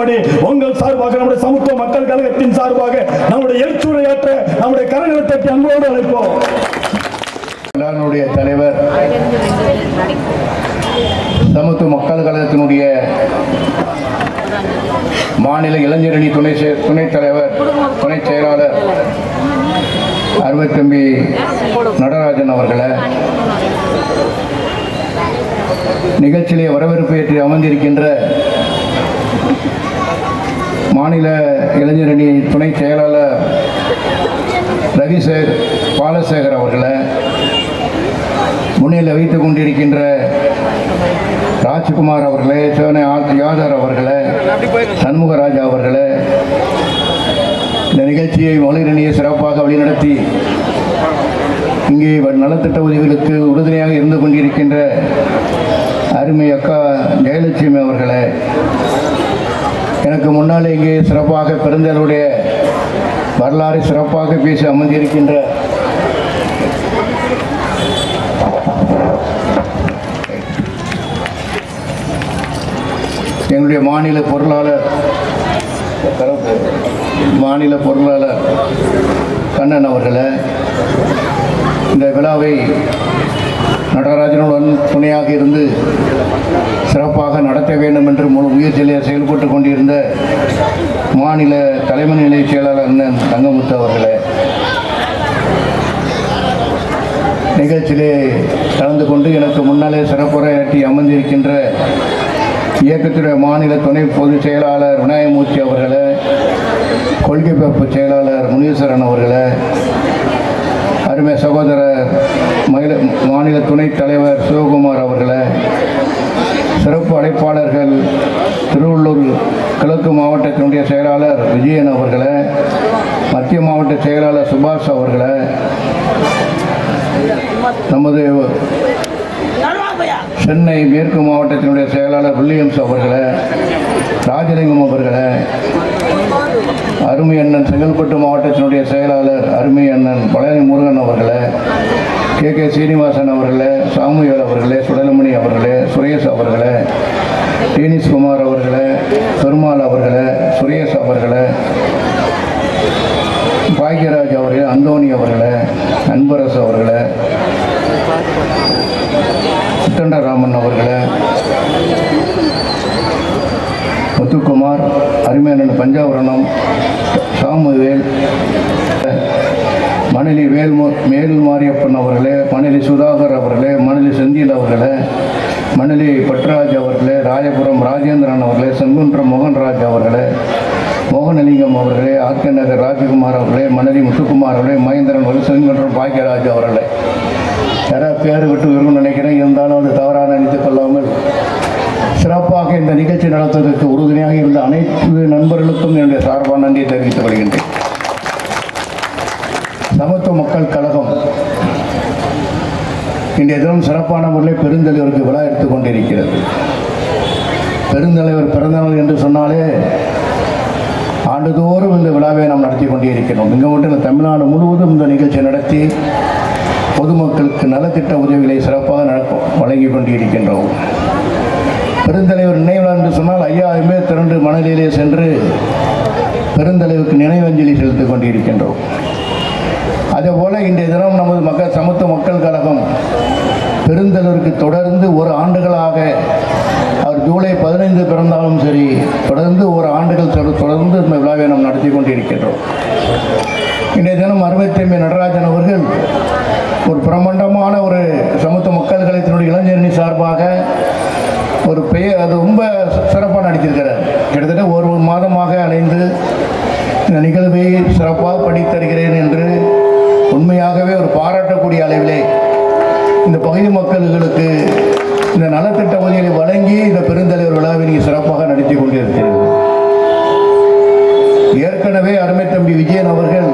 வரும்படி உங்கள் சார்பாக நம்முடைய சமத்துவ மக்கள் கழகத்தின் சார்பாக நம்முடைய எழுச்சுரையாற்ற நம்முடைய கரங்களை தட்டி அன்போடு அழைப்போம். எல்லாருடைய தலைவர் சமத்துவ மக்கள் கழகத்தினுடைய மாநில இளைஞரணி துணை துணைத் தலைவர் துணைச் செயலாளர் அருமைத்தம்பி நடராஜன் அவர்களை நிகழ்ச்சியிலே வரவேற்பு ஏற்றி அமர்ந்திருக்கின்ற மாநில இளைஞரணி துணை செயலாளர் ரவிசேகர் பாலசேகர் அவர்களை முன்னிலை வைத்துக் கொண்டிருக்கின்ற ராஜ்குமார் அவர்களே சேனை யாதர் அவர்களே சண்முகராஜா அவர்களே இந்த நிகழ்ச்சியை மகளிரணியை சிறப்பாக வழிநடத்தி இங்கே நலத்திட்ட உதவிகளுக்கு உறுதுணையாக இருந்து கொண்டிருக்கின்ற அருமை அக்கா ஜெயலட்சுமி அவர்களே எனக்கு முன்னால் இங்கே சிறப்பாக பெருந்தலுடைய வரலாறு சிறப்பாக பேசி அமர்ந்திருக்கின்ற எங்களுடைய மாநில பொருளாளர் மாநில பொருளாளர் கண்ணன் அவர்களை இந்த விழாவை நடராஜனுடன் துணையாக இருந்து சிறப்பாக நடத்த வேண்டும் என்று முழு முயற்சியிலே செயல்பட்டு கொண்டிருந்த மாநில தலைமை நிலைச் செயலாளர் அண்ணன் தங்கமுத்து அவர்களே நிகழ்ச்சியிலே கலந்து கொண்டு எனக்கு முன்னாலே சிறப்புரையாற்றி அமர்ந்திருக்கின்ற இயக்கத்துடைய மாநில துணை பொதுச் செயலாளர் விநாயகமூர்த்தி அவர்களை கொள்கை பரப்பு செயலாளர் முனீஸ்வரன் அவர்களை அருமை சகோதரர் மயில மாநில துணைத் தலைவர் சிவகுமார் அவர்களை சிறப்பு அழைப்பாளர்கள் திருவள்ளூர் கிழக்கு மாவட்டத்தினுடைய செயலாளர் விஜயன் அவர்களை மத்திய மாவட்ட செயலாளர் சுபாஷ் அவர்களை நமது சென்னை மேற்கு மாவட்டத்தினுடைய செயலாளர் வில்லியம்ஸ் அவர்களை ராஜலிங்கம் அவர்களை அருமை அண்ணன் செங்கல்பட்டு மாவட்டத்தினுடைய செயலாளர் அருமை அண்ணன் பழனி முருகன் அவர்களே கே. கே. சீனிவாசன் அவர்களே சாமுவேல் அவர்களே சுடலமணி அவர்களே சுரேஷ் அவர்களே டீனிஸ் குமார் அவர்களே பெருமாள் அவர்களே சுரேஷ் அவர்களே பாக்யராஜ் அவர்களே அந்தோணி அவர்களே அன்பரசு அவர்களே சித்தண்டராமன் அவர்களே முத்துக்குமார் அருமையான பஞ்சாவரணம் சாமுவேல் மணலி வேல்மு மேல் மாரியப்பன் அவர்களே மணலி சுதாகர் அவர்களே மணலி செந்தில் அவர்களே மணலி பட்ராஜ் அவர்களே ராயபுரம் ராஜேந்திரன் அவர்களே செங்குன்றம் மோகன்ராஜ் அவர்களே மோகனலிங்கம் அவர்களே ஆர்கே நகர் ராஜகுமார் அவர்களே மணலி முத்துக்குமார் அவர்களே மகேந்திரன் அவர்கள் செங்குன்றம் பாக்கியராஜ் அவர்களே. யாராவது பேர் விட்டு வரும்னு நினைக்கிறேன். இருந்தாலும் அது தவறாக நினைத்துக் கொள்ளாமல் சிறப்பாக இந்த நிகழ்ச்சி நடத்துவதற்கு உறுதுணையாக இருந்த அனைத்து நண்பர்களுக்கும் என்னுடைய சார்பான நன்றியை தெரிவித்துக் கொள்கின்றேன். சமத்துவ மக்கள் கழகம் இன்றைய தினம் சிறப்பான முறையில் பெருந்தலைவருக்கு விழா எடுத்துக் கொண்டிருக்கிறது. பெருந்தலைவர் பிறந்தநாள் என்று சொன்னாலே ஆண்டுதோறும் இந்த விழாவை நாம் நடத்தி கொண்டே இருக்கிறோம் இங்கே மட்டும் தமிழ்நாடு முழுவதும் இந்த நிகழ்ச்சி நடத்தி பொதுமக்களுக்கு நலத்திட்ட உதவிகளை சிறப்பாக நடக்கும் வழங்கி கொண்டிருக்கின்றோம். பெருந்தலைவர் நினைவு என்று சொன்னால் ஐயாயிரம் பேர் திரண்டு மணலிலே சென்று பெருந்தலைவுக்கு நினைவஞ்சலி செலுத்திக் கொண்டிருக்கின்றோம். அதேபோல இன்றைய தினம் நமது மக்கள் சமத்துவ மக்கள் கழகம் பெருந்தலைவருக்கு தொடர்ந்து ஒரு ஆண்டுகளாக அவர் ஜூலை பதினைந்து பிறந்தாலும் சரி தொடர்ந்து ஒரு ஆண்டுகள் தொடர்ந்து இந்த விழாவை நாம் நடத்தி கொண்டிருக்கின்றோம் இன்றைய தினம் அறுபத்தைம்பது நடராஜன் அவர்கள் ஒரு பிரம்மாண்டமான ஒரு சமத்துவ மக்கள் கழகத்தினுடைய இளைஞரணி சார்பாக ஒரு பெயர் அது ரொம்ப சிறப்பாக நடித்திருக்கிறார் கிட்டத்தட்ட ஒரு மாதமாக அலைந்து இந்த நிகழ்வை சிறப்பாக படித்தருகிறேன் என்று உண்மையாகவே ஒரு பாராட்டக்கூடிய அளவிலே இந்த பகுதி மக்களுக்கு இந்த நலத்திட்ட உதவிகளை வழங்கி இந்த பெருந்தலைவர் விழாவை நீங்கள் சிறப்பாக நடத்தி கொண்டிருக்கிறீர்கள் ஏற்கனவே அருமை தம்பி விஜயன் அவர்கள்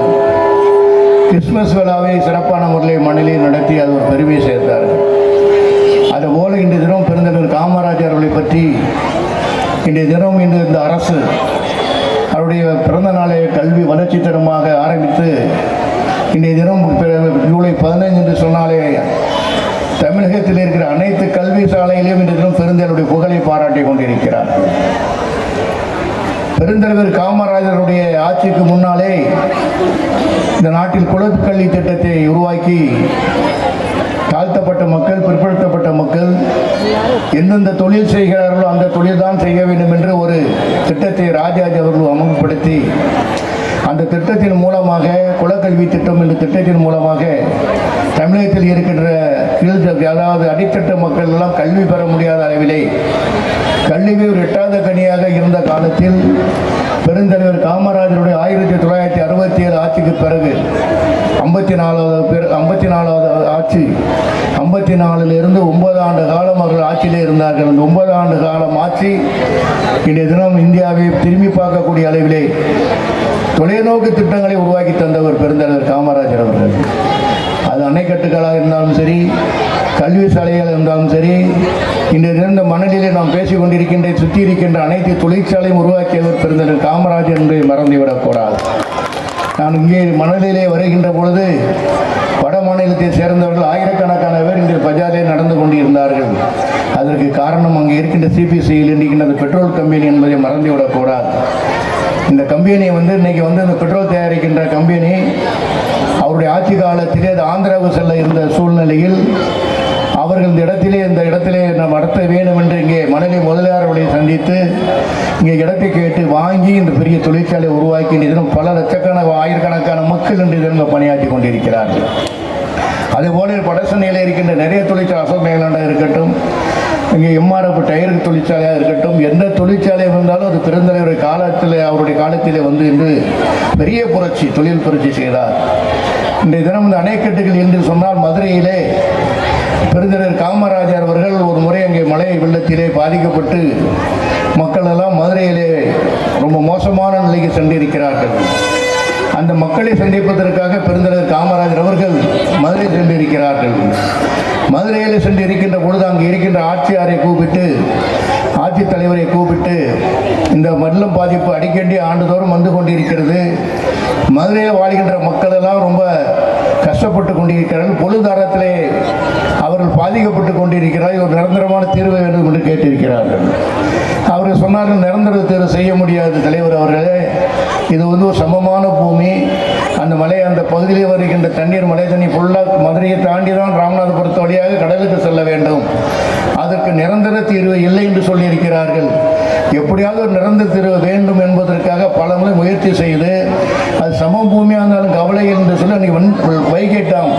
கிறிஸ்துமஸ் விழாவை சிறப்பான முறையில் மண்ணிலே நடத்தி அது ஒரு பெருமையை சேர்த்தார்கள் அதுபோல இன்றைய தினம் பெருந்தலைவர் காமராஜர் அவர்களை பற்றி இன்றைய தினம் இன்று இந்த அரசு அவருடைய பிறந்த நாளை கல்வி வளர்ச்சி தரமாக ஆரம்பித்து இன்றைய தினம் பிற- ஜூலை பதினைஞ்சு என்று சொன்னாலே தமிழகத்தில் இருக்கிற அனைத்து கல்வி சாலையிலும் இன்றைய தினம் பெருந்தலுடைய புகழை பாராட்டி கொண்டிருக்கிறார். பெருந்தலைவர் காமராஜருடைய ஆட்சிக்கு முன்னாலே இந்த நாட்டில் குலக்கல்வி திட்டத்தை உருவாக்கி தாழ்த்தப்பட்ட மக்கள் பிற்படுத்தப்பட்ட மக்கள் எந்தெந்த தொழில் செய்கிறார்களோ அந்த தொழில் தான் செய்ய வேண்டும் என்று ஒரு திட்டத்தை ராஜாஜி அவர்கள் அமல்படுத்தி அந்த திட்டத்தின் மூலமாக குலக்கல்வி திட்டம் என்ற திட்டத்தின் மூலமாக தமிழகத்தில் இருக்கின்ற கீழ் அதாவது அடித்தட்ட மக்கள் எல்லாம் கல்வி பெற முடியாத அளவிலே கல்வி ஒரு எட்டாவது கனியாக இருந்த காலத்தில் பெருந்தலைவர் காமராஜருடைய ஆயிரத்தி தொள்ளாயிரத்தி அறுபத்தி ஏழு ஆட்சிக்கு பிறகு ஐம்பத்தி நாலாவது பேர் ஐம்பத்தி நாலாவது ஆட்சி ஐம்பத்தி நாலுலேருந்து ஒன்பது ஆண்டு காலம் அவர்கள் ஆட்சியிலே இருந்தார்கள். அந்த ஒன்பது ஆண்டு காலம் ஆட்சி இன்றைய தினம் இந்தியாவை திரும்பி பார்க்கக்கூடிய அளவிலே தொலைநோக்கு திட்டங்களை உருவாக்கி தந்தவர் பெருந்தலைவர் காமராஜர் அவர்கள். அது அணைக்கட்டுகளாக இருந்தாலும் சரி கல்வி சாலைகள் இருந்தாலும் சரி இன்றைய தினம் இந்த மணலிலே நாம் பேசிக் கொண்டிருக்கின்ற சுற்றி இருக்கின்ற அனைத்து தொழிற்சாலையும் உருவாக்கியவர் பெருந்தலைவர் காமராஜர் என்பதை மறந்துவிடக்கூடாது நான் இங்கே மணலிலே வருகின்ற பொழுது வட மாநிலத்தை சேர்ந்தவர்கள் ஆயிரக்கணக்கான பேர் இன்று பஜாரிலே நடந்து கொண்டிருந்தார்கள். அதற்கு காரணம் அங்கே இருக்கின்ற சிபிசியில் இருக்கின்ற அந்த பெட்ரோல் கம்பெனி என்பதை மறந்துவிடக்கூடாது இந்த கம்பெனி வந்து இன்னைக்கு வந்து இந்த பெட்ரோல் தயாரிக்கின்ற கம்பெனி அவருடைய ஆட்சி காலத்திலே அது ஆந்திராவுக்கு செல்ல இருந்த சூழ்நிலையில் அவர்கள் இந்த இடத்திலே இந்த இடத்திலே நாம் நடத்த வேண்டும் என்று இங்கே மணலி முதலியாரர்களை சந்தித்து இங்கே இடத்தை கேட்டு வாங்கி இந்த பெரிய தொழிற்சாலை உருவாக்கி இன்றைய பல லட்சக்கணக்கான ஆயிரக்கணக்கான மக்கள் என்று தினம் பணியாற்றி கொண்டிருக்கிறார்கள். அதேபோல வடசென்னையில் இருக்கின்ற நிறைய தொழிற்சாலை அசோக் மேலாண்டாக இருக்கட்டும் இங்கே எம்ஆர்எஃப் டயர் தொழிற்சாலையாக இருக்கட்டும் எந்த தொழிற்சாலை இருந்தாலும் அது பெருந்தலைவருடைய காலத்தில் அவருடைய காலத்திலே வந்து இன்று பெரிய புரட்சி தொழில் புரட்சி செய்தார். இன்றைய தினம் இந்த அணைக்கட்டுகள் என்று சொன்னால் மதுரையிலே பெருந்தலைவர் காமராஜர் அவர்கள் ஒரு முறை அங்கே மழை வெள்ளத்திலே பாதிக்கப்பட்டு மக்கள் எல்லாம் மதுரையிலே ரொம்ப மோசமான நிலைக்கு சென்றிருக்கிறார்கள். அந்த மக்களை சந்திப்பதற்காக பெருந்தலைவர் காமராஜர் அவர்கள் மதுரை சென்றிருக்கிறார்கள். மதுரையில் சென்று இருக்கின்ற பொழுது அங்கே இருக்கின்ற ஆட்சியாரை கூப்பிட்டு ஆட்சித்தலைவரை கூப்பிட்டு இந்த வெள்ளம் பாதிப்பு அடிக்கடி ஆண்டுதோறும் வந்து கொண்டிருக்கிறது. மதுரையில் வாழ்கின்ற மக்கள் எல்லாம் ரொம்ப கஷ்டப்பட்டு கொண்டிருக்கிறார்கள். பொழுதாரத்திலே அவர்கள் பாதிக்கப்பட்டு கொண்டிருக்கிறார்கள். ஒரு நிரந்தரமான தீர்வு வேண்டும் என்று கேட்டிருக்கிறார்கள். அவர்கள் சொன்னார்கள் நிரந்தர தீர்வு செய்ய முடியாது தலைவர் அவர்களே. இது வந்து ஒரு சமமான பூமி. அந்த மலை அந்த பகுதியில் வருகின்ற தண்ணீர் மலை தண்ணி ஃபுல்லாக மதுரையை தாண்டி தான் ராமநாதபுரத்து வழியாக கடலுக்கு செல்ல வேண்டும். அதற்கு நிரந்தர தீர்வு இல்லை என்று சொல்லியிருக்கிறார்கள். எப்படியாவது ஒரு நிரந்தர தீர்வு வேண்டும் என்பதற்காக பல முறை முயற்சி செய்து பூமியாக இருந்தாலும் கவலை என்று சொல்லி அன்றைக்கி வைகேட்டாம்.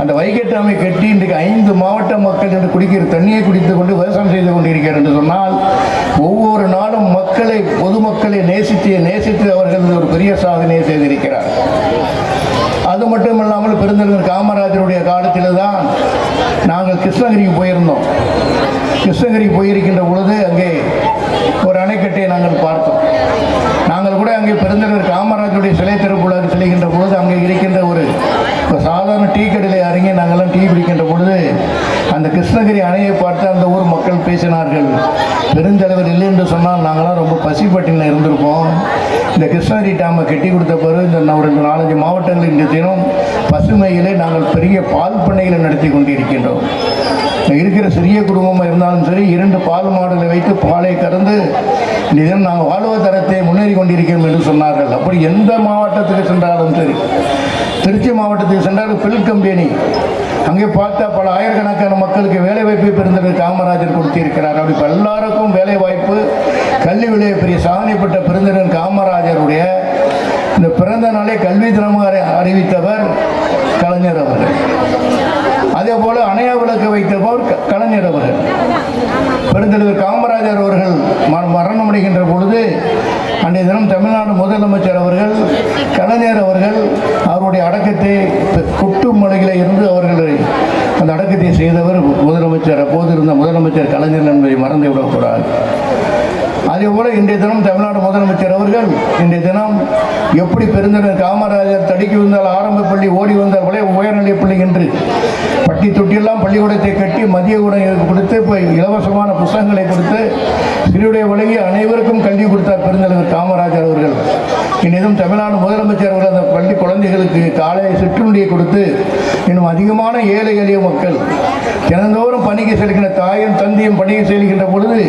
அந்த வைகேட்டாமை கட்டி இன்றைக்கு ஐந்து மாவட்ட மக்கள் என்று குடிக்கிற தண்ணியை குடித்து கொண்டு விவசாயம் செய்து கொண்டிருக்கிறார் என்று சொன்னால் ஒவ்வொரு நாளும் மக்களை பொதுமக்களை நேசித்து நேசித்து அவர்கள் ஒரு பெரிய சாதனையை செய்திருக்கிறார். அது மட்டும் இல்லாமல் பெருந்தலைவர் காமராஜருடைய காலத்தில் தான் நாங்கள் கிருஷ்ணகிரிக்கு போயிருந்தோம். கிருஷ்ணகிரி போயிருக்கின்ற பொழுது அங்கே ஒரு அணைக்கட்டை நாங்கள் பார்த்தோம். நாங்கள் கூட அங்கே பெருந்தலைவர் காமராஜருடைய சிலை திறப்புலாக செல்கின்ற பொழுது அங்கே இருக்கின்ற ஒரு சாதாரண டீ கடையில் இறங்கி நாங்கள்லாம் டீ குடிக்கின்ற பொழுது அந்த கிருஷ்ணகிரி அணையை பார்த்து அந்த ஊர் மக்கள் பேசினார்கள். பெருந்தலைவர் இல்லை என்று சொன்னால் நாங்களாம் ரொம்ப பசிப்பட்டினில் இருந்திருப்போம். இந்த கிருஷ்ணகிரி டேமை கட்டி கொடுத்த பிறகு இந்த ஒரு நாலஞ்சு மாவட்டங்களில் இந்த தினம் பசுமையிலே நாங்கள் பெரிய பால் பண்ணைகளை நடத்தி கொண்டிருக்கின்றோம். இருக்கிற சிறிய குடும்பமாக இருந்தாலும் சரி இரண்டு பால் மாடுகளை வைத்து பாலை கறந்து இதன் நாங்கள் வாழ்வாதாரத்தை முன்னேறி கொண்டிருக்கிறோம் என்று சொன்னார்கள். அப்படி எந்த மாவட்டத்துக்கு சென்றாலும் சரி. திருச்சி மாவட்டத்துக்கு சென்றால் பில் கம்பெனி. அங்கே பார்த்தா பல ஆயிரக்கணக்கான மக்களுக்கு வேலை வாய்ப்பை பெருந்தவர் காமராஜர் கொடுத்திருக்கிறார். அப்படி எல்லாருக்கும் வேலை வாய்ப்பு கல்வி விளைய பெரிய சாதனைப்பட்ட பெருந்தவர் காமராஜருடைய இந்த பிறந்த நாளே கல்வி தினமாக அறி- அறிவித்தவர் கலைஞர் அவர்கள். அதே போல அணையா விளக்கு வைத்தவர் கலைஞர் அவர்கள். பெருந்தலைவர் காமராஜர் அவர்கள் ம- மரணமடைகின்ற பொழுது அன்றைய தினம் தமிழ்நாடு முதலமைச்சர் அவர்கள் கலைஞர் அவர்கள் அவருடைய அடக்கத்தை குட்டு மலையில் மலையில இருந்து அவர்களை அந்த அடக்கத்தை செய்தவர் முதலமைச்சர். அப்போது இருந்த முதலமைச்சர் கலைஞர் என்பதை மறந்து விடக்கூடாது. அதே போல இன்றைய தினம் தமிழ்நாடு முதலமைச்சர் அவர்கள் இன்றைய தினம் எப்படி பெருந்தனர் காமராஜர் தடுக்கி வந்தால் ஆரம்ப பள்ளி ஓடி வந்தால் உடைய உயர்நிலைப்பள்ளி என்று பட்டி தொட்டியெல்லாம் பள்ளிக்கூடத்தை கட்டி மதிய உணவு கொடுத்து இப்போ இலவசமான புத்தகங்களை கொடுத்து சிறுடைய வழங்கி அனைவருக்கும் கல்வி கொடுத்தார் பெருந்தலைவர் காமராஜர் அவர்கள். இன்றும் தமிழ்நாடு முதலமைச்சர் அவர்கள் அந்த பள்ளி குழந்தைகளுக்கு காலை சிற்றுண்டியை கொடுத்து இன்னும் அதிகமான ஏழை எளிய மக்கள் தினந்தோறும் பணிக்கு செல்கின்ற தாயும் தந்தையும் பணிக்கு செல்கின்ற பொழுது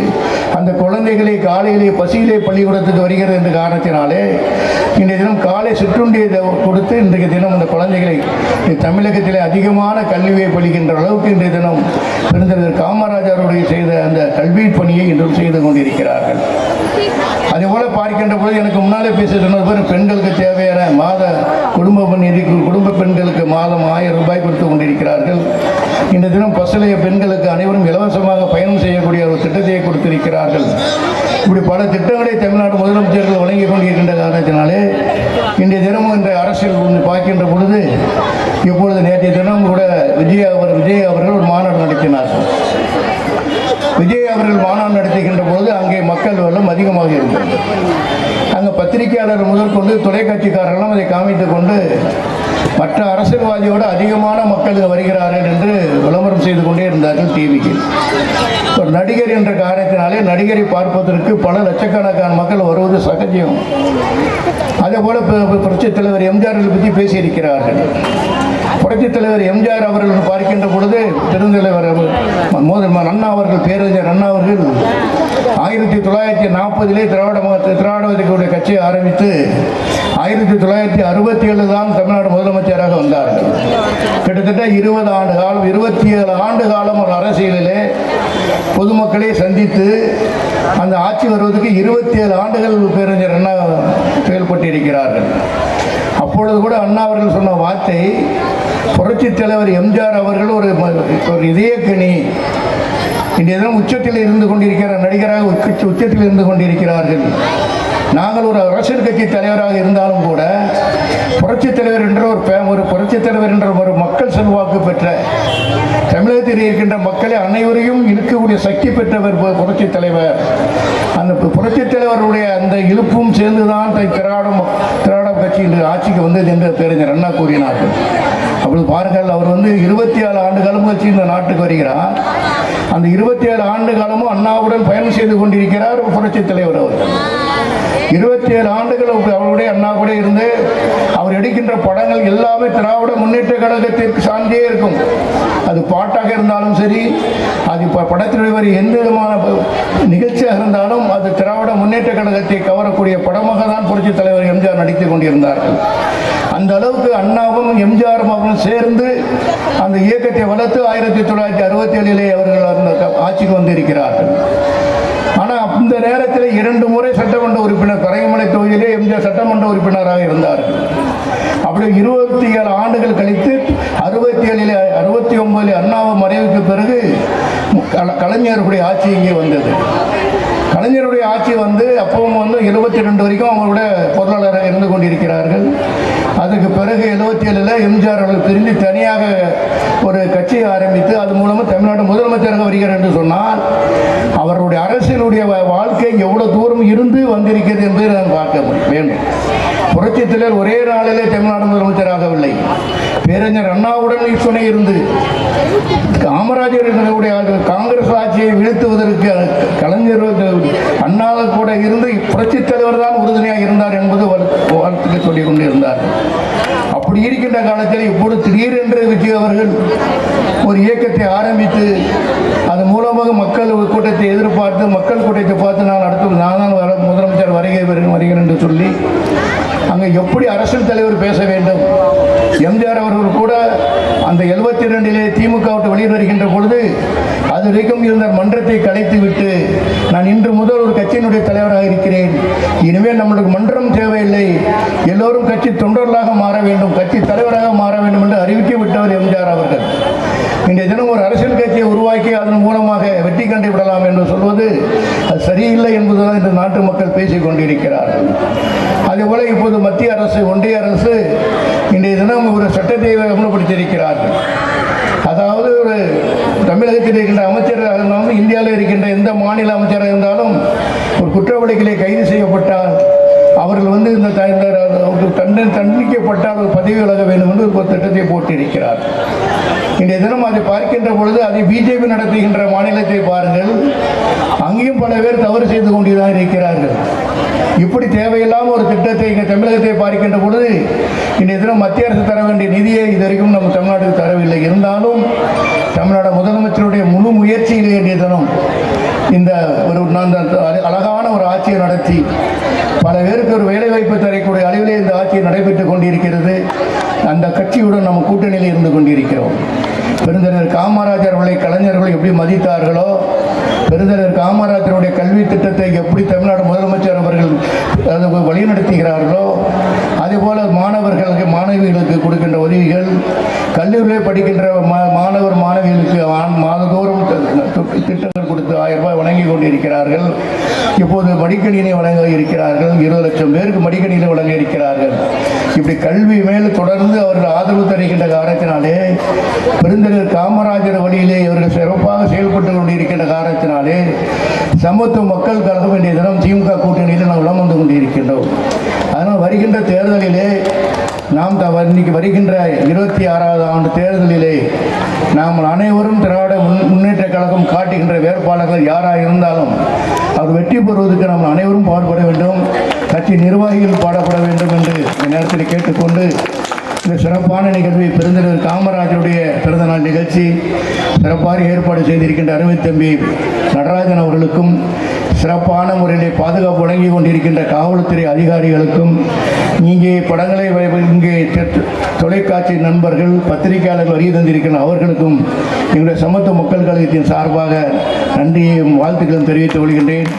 அந்த குழந்தைகளை காலையிலே பசியிலே பள்ளிக்கூடத்துக்கு வருகிறது என்ற காரணத்தினாலே இன்றைய தினம் காலை சிற்றுண்டியை கொடுத்து இன்றைய தினம் அந்த குழந்தைகளை தமிழகத்திலே அதிகமான கல்வியை பழிக்கின்ற அளவுக்கு இன்றைய தினம் பெருந்தலைவர் காமராஜருடைய செய்த அந்த கல்வி பணியை இன்றும் செய்து கொண்டிருக்கிறார்கள். அதே போல பார்க்கின்ற பொழுது எனக்கு முன்னாலே பேசிட்டு சொன்னது பேர் பெண்களுக்கு தேவையான மாத குடும்ப நிதி குடும்ப பெண்களுக்கு மாதம் ஆயிரம் ரூபாய் கொடுத்து கொண்டிருக்கிறார்கள். இந்த தினம் பஸ்ஸிலேய பெண்களுக்கு அனைவரும் இலவசமாக பயணம் செய்யக்கூடிய ஒரு திட்டத்தை கொடுத்திருக்கிறார்கள். இப்படி பல திட்டங்களை தமிழ்நாடு முதலமைச்சர்கள் வழங்கி கொண்டிருக்கின்ற காரணத்தினாலே இன்றைய தினமும் இந்த அரசியல் ஒன்று பார்க்கின்ற பொழுது இப்பொழுது நேற்றைய தினம் கூட விஜய் அவர் விஜய் அவர்கள் ஒரு மாநாடு நடத்தினார். விஜய் அவர்கள் மாநாடு நடத்துகின்ற போது மக்கள் வெள்ளம் அதிகமாக இருந்தது. அங்கே பத்திரிகையாளர் முதற்கொண்டு தொலைக்காட்சிக்காரர்களும் அதை காமித்துக் கொண்டு மற்ற அரசியல்வாதியோடு அதிகமான மக்கள் வருகிறார்கள் என்று விளம்பரம் செய்து கொண்டே இருந்தார்கள் டிவிக்கு. ஒரு நடிகர் என்ற காரணத்தினாலே நடிகரை பார்ப்பதற்கு பல லட்சக்கணக்கான மக்கள் வருவது சகஜம். அதே போல புரட்சித் தலைவர் எம்ஜிஆர்கள் பற்றி பேசியிருக்கிறார்கள். புரட்சித் தலைவர் எம்ஜிஆர் அவர்கள் பார்க்கின்ற பொழுது பெருந்தலைவர் மோதல் அண்ணா அவர்கள் பேரறிஞர் அண்ணா அவர்கள் ஆயிரத்தி தொள்ளாயிரத்தி நாற்பதிலே திராவிட திராவிடவாதிகளுடைய கட்சியை ஆரம்பித்து ஆயிரத்தி தொள்ளாயிரத்தி அறுபத்தி ஏழு தான் தமிழ்நாடு முதலமைச்சராக வந்தார்கள். கிட்டத்தட்ட இருபது ஆண்டு காலம் இருபத்தி ஏழு ஆண்டு காலம் ஒரு அரசியலிலே பொதுமக்களை சந்தித்து அந்த ஆட்சி வருவதற்கு இருபத்தி ஏழு ஆண்டுகள் பேரறிஞர் அண்ணா செயல்பட்டிருக்கிறார்கள். அப்பொழுது கூட அண்ணா அவர்கள் சொன்ன வார்த்தை புரட்சித் தலைவர் எம்ஜிஆர் அவர்கள் ஒரு ஒரு இதயக்கணி இன்றைய தினம் உச்சத்தில் இருந்து கொண்டிருக்கிற நடிகராக உட்கட்சி உச்சத்தில் இருந்து கொண்டிருக்கிறார்கள். நாங்கள் ஒரு அரசியல் கட்சி தலைவராக இருந்தாலும் கூட புரட்சி தலைவர் என்ற ஒரு ஒரு புரட்சி தலைவர் என்ற ஒரு மக்கள் செல்வாக்கு பெற்ற தமிழகத்தில் இருக்கின்ற மக்களை அனைவரையும் இழுக்கக்கூடிய சக்தி பெற்றவர் புரட்சி புரட்சித் தலைவர். அந்த பு- புரட்சித் தலைவருடைய அந்த இழுப்பும் சேர்ந்துதான் தை- திராவிடம் கட்சி இன்று ஆட்சிக்கு வந்தது என்று தெரிஞ்சர் அண்ணா கூறினார்கள். அப்பொழுது பாருங்கள் அவர் வந்து இருபத்தி ஏழு ஆண்டு காலம் வச்சு இந்த நாட்டுக்கு வருகிறார். அந்த இருபத்தி ஏழு ஆண்டு காலமும் அண்ணாவுடன் பயணம் செய்து கொண்டிருக்கிறார் புரட்சித் தலைவர் அவர்கள் இருபத்தி ஏழு ஆண்டுகள் அவருடைய அண்ணா கூட இருந்து அவர் எடுக்கின்ற படங்கள் எல்லாமே திராவிட முன்னேற்ற கழகத்திற்கு சார்ந்தே இருக்கும். அது பாட்டாக இருந்தாலும் சரி அது இப்போ படத்தில் எந்த விதமான நிகழ்ச்சியாக இருந்தாலும் அது திராவிட முன்னேற்ற கழகத்தை கவரக்கூடிய படமாக தான் புரட்சி தலைவர் எம்ஜிஆர் நடித்துக் கொண்டிருந்தார்கள். அந்த அளவுக்கு அண்ணாவும் எம்ஜிஆரும் அவர்களும் சேர்ந்து அந்த இயக்கத்தை வளர்த்து ஆயிரத்தி தொள்ளாயிரத்தி அறுபத்தி ஏழிலே அவர்கள் அந்த ஆட்சிக்கு வந்திருக்கிறார்கள். ஆனால் அந்த நேரத்தில் இரண்டு முறை சட்டமன்ற உறுப்பினர் கரையமலை தொகுதியிலே எம்ஜிஆர் சட்டமன்ற உறுப்பினராக இருந்தார்கள். அப்படி இருபத்தி ஏழு ஆண்டுகள் கழித்து அறுபத்தி ஏழில் அறுபத்தி ஒன்பதில் அண்ணாவை மறைவுக்கு பிறகு கல- கலைஞருடைய ஆட்சி இங்கே வந்தது. கலைஞருடைய ஆட்சி வந்து அப்பவும் வந்து எழுபத்தி ரெண்டு வரைக்கும் அவங்களோட பொருளாளராக இருந்து கொண்டிருக்கிறார்கள். அதுக்கு பிறகு எழுபத்தி ஏழில் எம்ஜிஆர் அவர்கள் பிரிந்து தனியாக ஒரு கட்சியை ஆரம்பித்து அது மூலமாக தமிழ்நாடு முதலமைச்சராக வருகிறார் என்று சொன்னால் அவருடைய அரசியலுடைய வாழ்க்கை எவ்வளோ தூரம் இருந்து வந்திருக்கிறது என்பதை நான் பார்க்க முடியும். வேண்டும். புரட்சித் தலைவர் ஒரே நாளிலே தமிழ்நாடு முதலமைச்சராகவில்லை பேரறிஞர் அண்ணாவுடன் துணை இருந்து காமராஜர் காங்கிரஸ் ஆட்சியை வீழ்த்துவதற்கு கலைஞர் அண்ணா கூட இருந்து புரட்சி தலைவர் தான் உறுதுணையாக இருந்தார் என்பது வாழ்த்துக்கள் சொல்லிக் கொண்டிருந்தார். அப்படி இருக்கின்ற காலத்தில் இப்பொழுது திடீரென்று விஜய் அவர்கள் ஒரு இயக்கத்தை ஆரம்பித்து அதன் மூலமாக மக்கள் கூட்டத்தை எதிர்பார்த்து மக்கள் கூட்டத்தை பார்த்து நான் அடுத்து நான் தான் வர முதலமைச்சர் வருகை வருகிறேன் வருகிறேன் என்று சொல்லி அங்கே எப்படி அரசியல் தலைவர் பேச வேண்டும்? எம்ஜிஆர் அவர்கள் கூட அந்த எழுபத்தி ரெண்டிலே திமுக விட்டு வெளியே வருகின்ற பொழுது அது வரைக்கும் இருந்த மன்றத்தை கலைத்து விட்டு நான் இன்று முதல் ஒரு கட்சியினுடைய தலைவராக இருக்கிறேன். இனிமேல் நம்மளுக்கு மன்றம் தேவையில்லை. எல்லோரும் கட்சி தொண்டர்களாக மாற வேண்டும் கட்சி தலைவராக மாற வேண்டும் என்று அறிவிக்க விட்டவர் எம்ஜிஆர் அவர்கள். இன்றைய தினம் ஒரு அரசியல் கட்சியை உருவாக்கி அதன் மூலமாக வெற்றி கண்டு விடலாம் என்று சொல்வது சரியில்லை என்பதுதான் இன்று நாட்டு மக்கள் பேசிக் கொண்டிருக்கிறார்கள். அதேபோல இப்போது மத்திய அரசு ஒன்றிய அரசு இன்றைய தினம் ஒரு சட்டத்தை அமல்படுத்தியிருக்கிறார்கள். அதாவது ஒரு தமிழகத்தில் இருக்கின்ற அமைச்சராக இருந்தாலும் இந்தியாவில் இருக்கின்ற எந்த மாநில அமைச்சராக இருந்தாலும் ஒரு குற்றவாளிகளை கைது செய்யப்பட்டால் அவர்கள் வந்து இந்த த- இந்த அவர்கள் பதவி விலக வேண்டும் என்று ஒரு திட்டத்தை போட்டிருக்கிறார். இன்றைய தினம் அதை பார்க்கின்ற பொழுது அதை பிஜேபி நடத்துகின்ற மாநிலத்தை பாருங்கள். அங்கேயும் பல பேர் தவறு செய்து கொண்டுதான் இருக்கிறார்கள். இப்படி தேவையில்லாம ஒரு திட்டத்தை இங்கே தமிழகத்தை பார்க்கின்ற பொழுது இன்றைய தினம் மத்திய அரசு தர வேண்டிய நிதியை இது வரைக்கும் நம்ம தமிழ்நாட்டுக்கு தரவில்லை. இருந்தாலும் தமிழ்நாடு முதலமைச்சருடைய முழு முயற்சியிலே இன்றைய தினம் இந்த ஒரு அந்த அழகான ஒரு ஆட்சியை நடத்தி பல பேருக்கு ஒரு வேலைவாய்ப்பு தரக்கூடிய அளவிலே இந்த ஆட்சி நடைபெற்றுக் கொண்டிருக்கிறது. அந்த கட்சியுடன் நம்ம கூட்டணியில் இருந்து கொண்டிருக்கிறோம். பெருந்தலைவர் காமராஜர் அவர்களை கலைஞர்கள் எப்படி மதித்தார்களோ பெருந்தலைவர் காமராஜருடைய கல்வி திட்டத்தை எப்படி தமிழ்நாடு முதலமைச்சர் அவர்கள் அதை வழிநடத்துகிறார்களோ அதேபோல மாணவர்களுக்கு மாணவிகளுக்கு கொடுக்கின்ற உதவிகள் கல்லூரியில் படிக்கின்ற மா- மாணவர் மாணவிகளுக்கு மாதந்தோறும் திட்டங்கள் கொடுத்து ஆயிரம் ரூபாய் வழங்கி கொண்டிருக்கிறார்கள். இப்போது மடிக்கணினி வழங்க இருக்கிறார்கள். இருபது லட்சம் பேருக்கு மடிக்கணினி வழங்க இருக்கிறார்கள். இப்படி கல்வி மேல் தொடர்ந்து அவர்கள் ஆதரவு தருகின்ற காரணத்தினாலே பெருந்தலைவர் காமராஜர் வழியிலே இவர்கள் சிறப்பாக செயல்பட்டு கொண்டிருக்கின்ற காரணத்தினாலே சமத்துவ மக்கள் கழகம் வேண்டிய தினம் திமுக கூட்டணியில் நாம் வளம் வந்து கொண்டிருக்கின்றோம். அதனால் வருகின்ற தேர்தலிலே நாம் த இன்னைக்கு வருகின்ற இருபத்தி ஆறாவது ஆண்டு தேர்தலிலே நாம் அனைவரும் திராவிட முன் கழகம் காட்டுகின்ற வேட்பாளர்கள் யாராக இருந்தாலும் அது வெற்றி பெறுவதற்கு நாம் அனைவரும் பாடுபட வேண்டும். கட்சி நிர்வாகிகள் பாடப்பட வேண்டும் என்று இந்த நேரத்தில் கேட்டுக்கொண்டு இந்த சிறப்பான நிகழ்வை பெருந்தலைவர் காமராஜருடைய பிறந்தநாள் நிகழ்ச்சி சிறப்பாக ஏற்பாடு செய்திருக்கின்ற அருமை தம்பி நடராஜன் அவர்களுக்கும் சிறப்பான முறையிலே பாதுகாப்பு வழங்கி கொண்டிருக்கின்ற காவல்துறை அதிகாரிகளுக்கும் இங்கே படங்களை வை- இங்கே தொலைக்காட்சி நண்பர்கள் பத்திரிகையாளர்கள் வருகை தந்திருக்கின்ற அவர்களுக்கும் எங்களுடைய சமத்துவ மக்கள் கழகத்தின் சார்பாக நன்றியையும் வாழ்த்துக்களும் தெரிவித்துக் கொள்கின்றேன்.